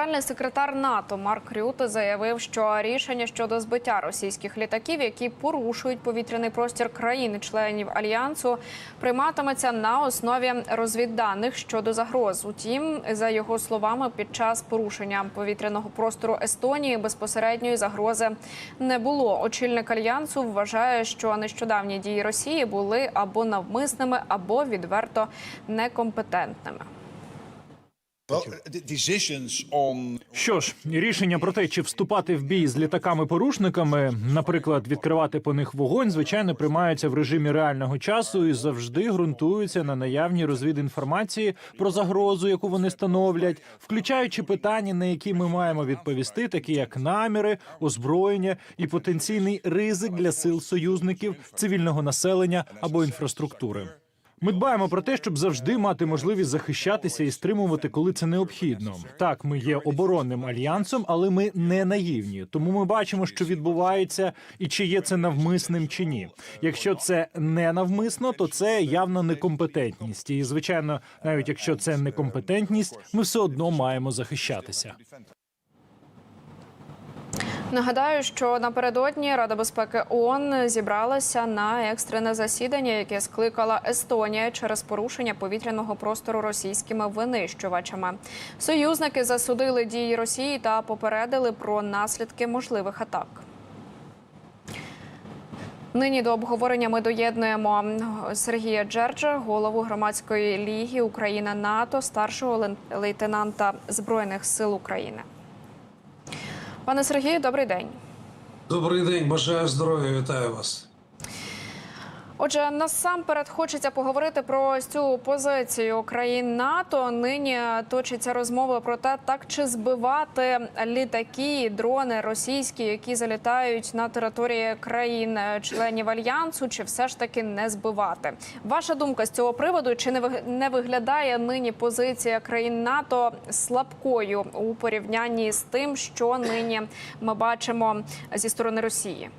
Генеральний секретар НАТО Марк Рюте заявив, що рішення щодо збиття російських літаків, які порушують повітряний простір країн-членів альянсу, прийматиметься на основі розвідданих щодо загроз. Утім, за його словами, під час порушення повітряного простору Естонії безпосередньої загрози не було. Очільник альянсу вважає, що нещодавні дії Росії були або навмисними, або відверто некомпетентними. Що ж, рішення про те, чи вступати в бій з літаками-порушниками, наприклад, відкривати по них вогонь, звичайно, приймаються в режимі реального часу і завжди ґрунтуються на наявній розвідінформації про загрозу, яку вони становлять, включаючи питання, на які ми маємо відповісти, такі як наміри, озброєння і потенційний ризик для сил союзників, цивільного населення або інфраструктури. Ми дбаємо про те, щоб завжди мати можливість захищатися і стримувати, коли це необхідно. Так, ми є оборонним альянсом, але ми не наївні. Тому ми бачимо, що відбувається, і чи є це навмисним чи ні. Якщо це не навмисно, то це явна некомпетентність. І звичайно, навіть якщо це некомпетентність, ми все одно маємо захищатися. Нагадаю, що напередодні Рада безпеки ООН зібралася на екстрене засідання, яке скликала Естонія через порушення повітряного простору російськими винищувачами. Союзники засудили дії Росії та попередили про наслідки можливих атак. Нині до обговорення ми доєднуємо Сергія Джерджа, голову громадської ліги Україна НАТО, старшого лейтенанта Збройних сил України. Пане Сергію, добрий день. Добрий день, бажаю здоров'я, вітаю вас. Отже, насамперед хочеться поговорити про цю позицію країн НАТО. Нині точиться розмова про те, так чи збивати літаки, дрони російські, які залітають на території країн-членів альянсу, чи все ж таки не збивати. Ваша думка з цього приводу чи не виглядає нині позиція країн НАТО слабкою у порівнянні з тим, що нині ми бачимо зі сторони Росії?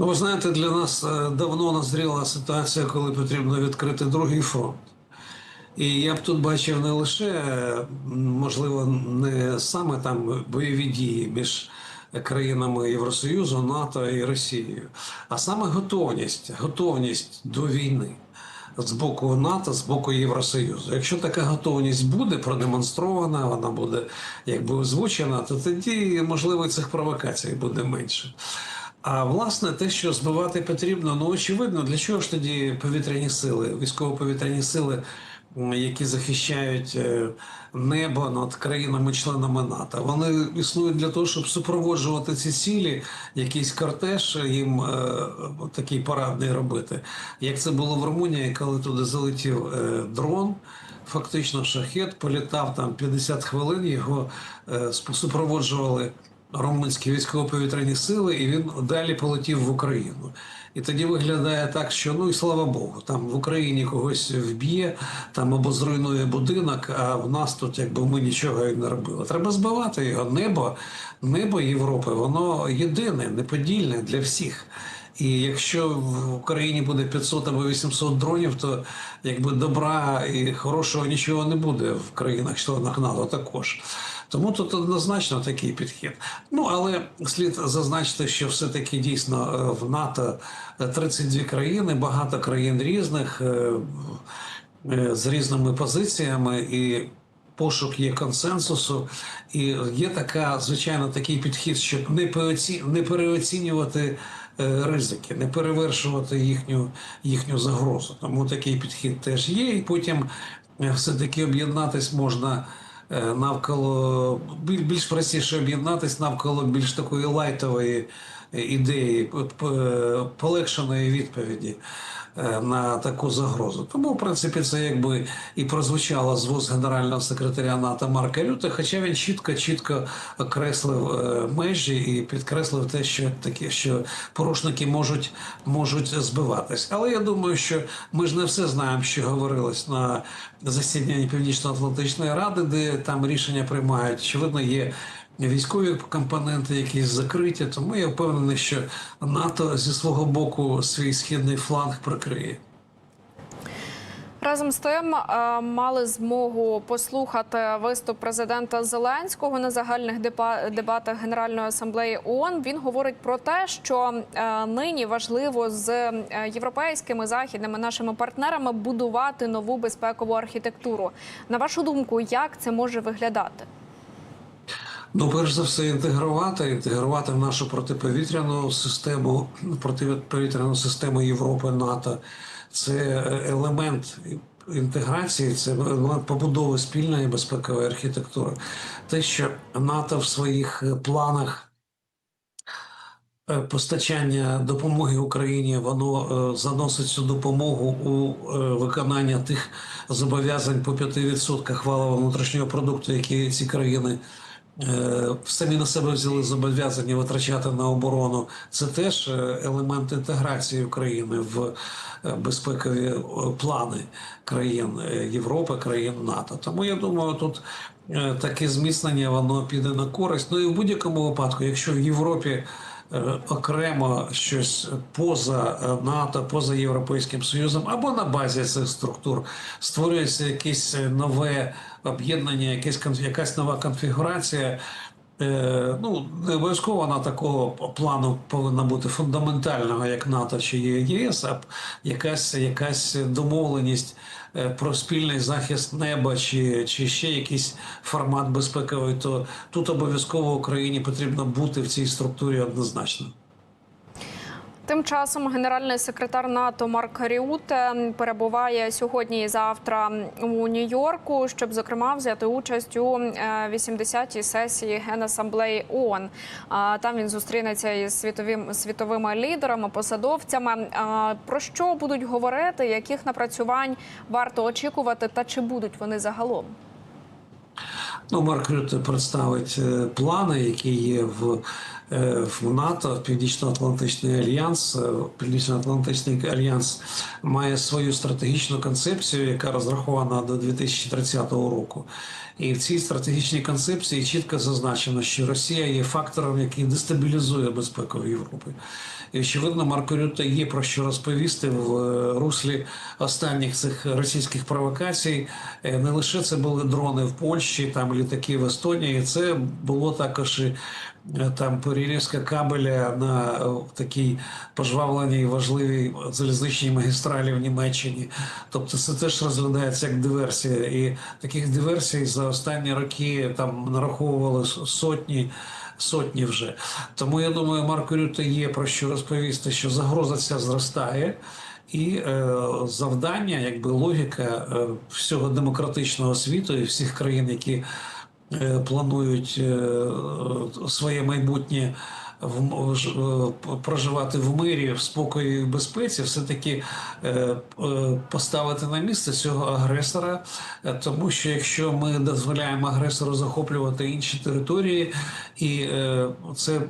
Ну, ви знаєте, для нас е, давно назріла ситуація, коли потрібно відкрити другий фронт. І я б тут бачив не лише, е, можливо, не саме там бойові дії між країнами Євросоюзу, НАТО і Росією, а саме готовність, готовність до війни з боку НАТО, з боку Євросоюзу. Якщо така готовність буде продемонстрована, вона буде якби озвучена, то тоді можливо цих провокацій буде менше. А власне, те, що збивати потрібно, ну очевидно, для чого ж тоді повітряні сили, військово-повітряні сили, які захищають е, небо над країнами-членами НАТО, вони існують для того, щоб супроводжувати ці цілі, якийсь кортеж їм е, такий порадний робити. Як це було в Румунії, коли туди залетів е, дрон. Фактично, шахет політав там 50 хвилин. Його супроводжували румунські військово-повітряні сили, і він далі полетів в Україну. І тоді виглядає так, що ну і слава Богу, там в Україні когось вб'є, там або зруйнує будинок, а в нас тут якби ми нічого і не робили. Треба збивати його. Небо, небо Європи, воно єдине, неподільне для всіх. І якщо в Україні буде 500 або 800 дронів, то якби добра і хорошого нічого не буде в країнах-членах НАТО також. Тому тут однозначно такий підхід. Ну але слід зазначити, що все-таки дійсно е, в НАТО 32 країни, багато країн різних е, е, з різними позиціями і. Пошук є консенсусу, і є така, звичайно, такий підхід, щоб не переоці... не переоцінювати е, ризики, не перевершувати їхню, їхню загрозу. Тому такий підхід теж є, і потім е, все-таки об'єднатись можна е, навколо більш простіше об'єднатись навколо більш такої лайтової е, ідеї, е, полегшеної відповіді. е, на таку загрозу. Тому, в принципі, це якби і прозвучало з вуст генерального секретаря НАТО Марка Рюте, хоча він чітко чітко окреслив е, межі і підкреслив те, що таке, що порушники можуть, можуть збиватись. Але я думаю, що ми ж не все знаємо, що говорилось на засіданні Північно-Атлантичної ради, де там рішення приймають. Очевидно, є військові компоненти, якісь закриті. Тому я впевнений, що НАТО зі свого боку свій східний фланг прикриє. Разом з тим е, мали змогу послухати виступ президента Зеленського на загальних дебатах Генеральної асамблеї ООН. Він говорить про те, що е, нині важливо з е, європейськими західними нашими партнерами будувати нову безпекову архітектуру. На вашу думку, як це може виглядати? Ну, перш за все, інтегрувати, інтегрувати в нашу протиповітряну систему, протиповітряну систему Європи, НАТО. Це елемент інтеграції, це побудови спільної безпекової архітектури. Те, що НАТО в своїх планах е, постачання допомоги Україні, воно е, заносить цю допомогу у е, виконання тих зобов'язань по 5% валового внутрішнього продукту, які ці країни е, самі на себе взяли зобов'язання витрачати на оборону. Це теж е, елемент інтеграції України в е, безпекові е, плани країн е, Європи, країн НАТО. Тому я думаю, тут е, таке зміцнення воно піде на користь. Ну і в будь-якому випадку, якщо в Європі е, окремо щось поза е, НАТО, поза Європейським Союзом або на базі цих структур створюється якесь е, нове об'єднання, якесь якась нова конфігурація. Е, Ну, не обов'язково вона такого плану повинна бути фундаментального, як НАТО чи ЄС, а якась, якась домовленість е, про спільний захист неба чи, чи ще якийсь формат безпековий, то тут обов'язково Україні потрібно бути в цій структурі однозначно. Тим часом генеральний секретар НАТО Марк Рюте перебуває сьогодні і завтра у Нью-Йорку, щоб зокрема взяти участь у е, 80-й сесії Генасамблеї ООН. Там він зустрінеться із світовим світовими лідерами, посадовцями. Про що будуть говорити, яких напрацювань варто очікувати, та чи будуть вони загалом? Ну, Марк Рютте представить е, плани, які є в, е, в НАТО, Північно-Атлантичний альянс. Е, Північно-Атлантичний альянс має свою стратегічну концепцію, яка розрахована до 2030 року. І в цій стратегічній концепції чітко зазначено, що Росія є фактором, який дестабілізує безпеку в Європі. Очевидно, Марко Рютте є про що розповісти в е, руслі останніх цих російських провокацій. Е, Не лише це були дрони в Польщі, там літаки в Естонії. Це було також і е, там перерізка кабеля на такій пожвавленій важливій залізничній магістралі в Німеччині. Тобто це теж розглядається як диверсія. І таких диверсій за останні роки там нараховували сотні. Сотні вже. Тому я думаю, Марко Рюте є про що розповісти, що загроза ця зростає, і е, завдання, якби логіка е, всього демократичного світу і всіх країн, які е, планують е, своє майбутнє проживати в мирі, в спокої і в безпеці, все-таки е, е, поставити на місце цього агресора, Е, тому що якщо ми дозволяємо агресору захоплювати інші території, і е, це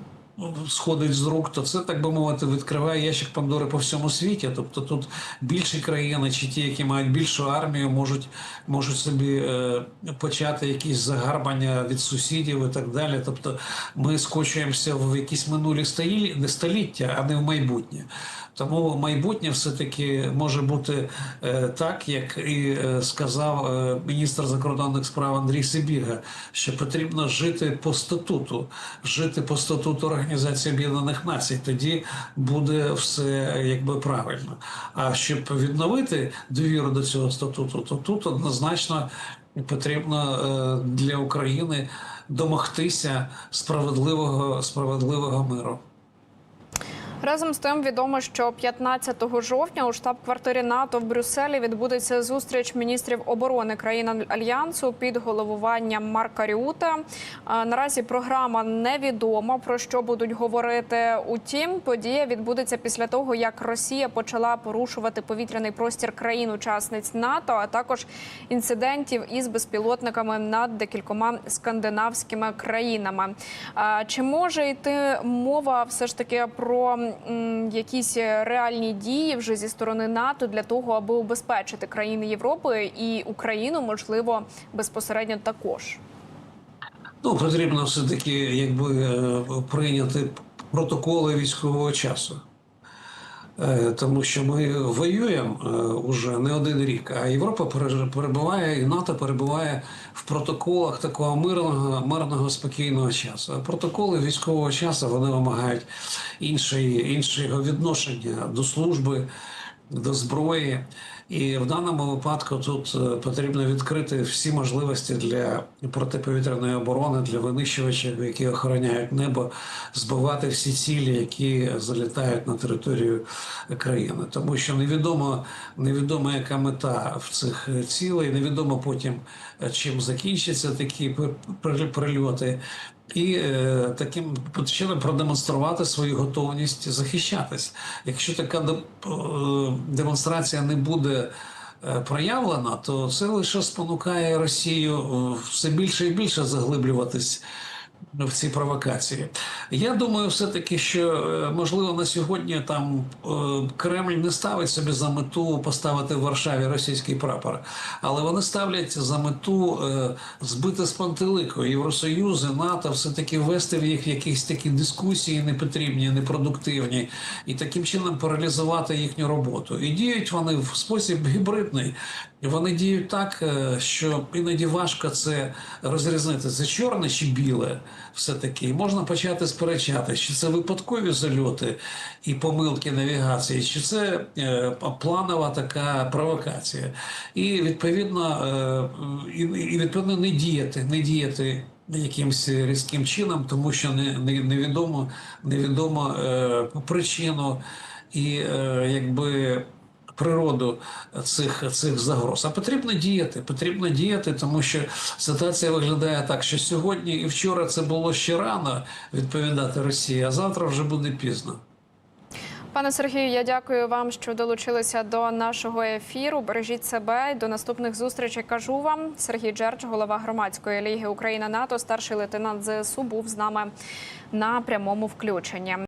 сходить з рук, то це так би мовити відкриває ящик Пандори по всьому світі. Тобто тут більші країни чи ті, які мають більшу армію, можуть, можуть собі е, почати якісь загарбання від сусідів і так далі. Тобто ми скочуємося в якісь минулі століття, а не в майбутнє. Тому майбутнє все-таки може бути е, так, як і е, сказав е, міністр закордонних справ Андрій Сибіга, що потрібно жити по статуту, жити по статуту Організації Об'єднаних Націй. Тоді буде все якби правильно. А щоб відновити довіру до цього статуту, то тут однозначно потрібно е, для України домогтися справедливого справедливого миру. Разом з тим відомо, що 15 жовтня у штаб-квартирі НАТО в Брюсселі відбудеться зустріч міністрів оборони країн альянсу під головуванням Марка Рюта. А, Наразі програма невідома про що будуть говорити. Утім, подія відбудеться після того, як Росія почала порушувати повітряний простір країн-учасниць НАТО, а також інцидентів із безпілотниками над декількома скандинавськими країнами. Чи може йти мова все ж таки про якісь реальні дії вже зі сторони НАТО для того, аби убезпечити країни Європи і Україну, можливо, безпосередньо також? Ну, потрібно все-таки якби е, прийняти протоколи військового часу. Е, Тому що ми воюємо е, уже не один рік, а Європа перебуває і НАТО перебуває в протоколах такого мирного, мирного спокійного часу. А протоколи військового часу вони вимагають іншої, іншого відношення до служби, до зброї. І в даному випадку тут е, потрібно відкрити всі можливості для протиповітряної оборони, для винищувачів, які охороняють небо, збивати всі цілі, які залітають на територію країни. Тому що невідомо, невідомо яка мета в цих цілей, невідомо потім, е, чим закінчаться такі пр- пр- прильоти. І е, таким чином продемонструвати свою готовність захищатись. Якщо така е, демонстрація не буде е, проявлена, то це лише спонукає Росію е, все більше і більше заглиблюватись в ці провокації. Я думаю, все-таки, що е, можливо на сьогодні там е, Кремль не ставить собі за мету поставити в Варшаві російський прапор, але вони ставлять за мету е, збити з пантелику Євросоюз і НАТО, все таки ввести в їх якісь такі дискусії непотрібні, непродуктивні, і таким чином паралізувати їхню роботу. І діють вони в спосіб гібридний. Вони діють так, е, що іноді важко це розрізнити. Це чорне чи біле, все таки. І можна почати сперечати, чи це випадкові зальоти і помилки навігації, чи це е, планова така провокація. І відповідно, е, і, відповідно не діяти, не діяти. Якимось різким чином, тому що не, не, невідомо, невідомо причину і якби природу цих, цих загроз. А потрібно діяти. Потрібно діяти, тому що ситуація виглядає так, що сьогодні і вчора це було ще рано відповідати Росії, а завтра вже буде пізно. Пане Сергію, я дякую вам, що долучилися до нашого ефіру. Бережіть себе до наступних зустрічей. Кажу вам, Сергій Джердж, голова громадської ліги Україна НАТО, старший лейтенант ЗСУ, був з нами на прямому включенні.